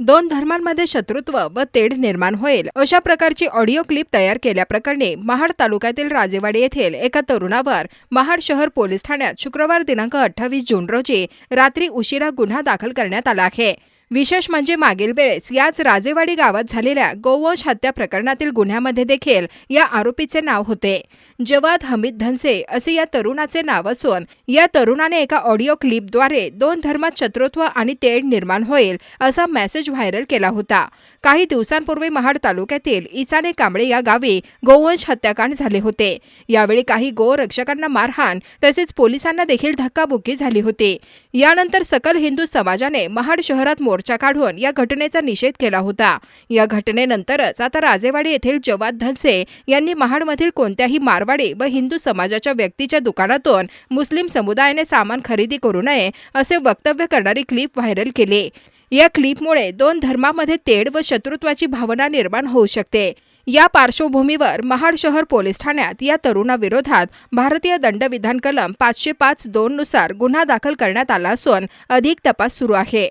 दोन धर्मांमध्ये शत्रुत्व व तेढ निर्माण होईल. अशा प्रकारची ऑडिओ क्लिप तयार केल्याप्रकरणी महाड तालुक्यातील राजेवाडी येथील एका तरुणावर महाड शहर पोलीस ठाण्यात शुक्रवार दिनांक अठ्ठावीस जून रोजी रात्री उशिरा गुन्हा दाखल करण्यात आला आहे. विशेष म्हणजे मागील वेळेस याच राजेवाडी गावात झालेल्या गोवंश हत्या प्रकरणातील गुन्ह्यामध्ये देखील या आरोपीचे नाव होते. जवाद हमीद धनसे असे या तरुणाचे नाव असून या तरुणाने एका ऑडिओ क्लिपद्वारे दोन धर्मात शत्रुत्व आणि तेढ निर्माण होईल असा मेसेज व्हायरल केला होता. काही दिवसांपूर्वी महाड तालुक्यातील इसाने कांबळे या गावी गोवंश हत्याकांड झाले होते. यावेळी काही गोरक्षकांना मारहाण तसेच पोलिसांना देखील धक्काबुक्की झाली होती. यानंतर सकल हिंदू समाजाने महाड शहरात मोर्चा काढून या घटनेचा निषेध केला होता. या घटनेनंतरच आता राजेवाडी येथील जवाद धनसे यांनी महाडमधील कोणत्याही मारवाडी व हिंदू समाजाच्या व्यक्तीच्या दुकानातून मुस्लिम समुदायाने सामान खरेदी करू नये असे वक्तव्य करणारी क्लिप व्हायरल केली. या क्लिपमुळे दोन धर्मामध्ये तेढ व शत्रुत्वाची भावना निर्माण होऊ शकते. या पार्श्वभूमीवर महाड शहर पोलीस ठाण्यात या तरुणाविरोधात भारतीय दंडविधान कलम पाचशे पाच दोन नुसार गुन्हा दाखल करण्यात आला असून अधिक तपास सुरू आहे.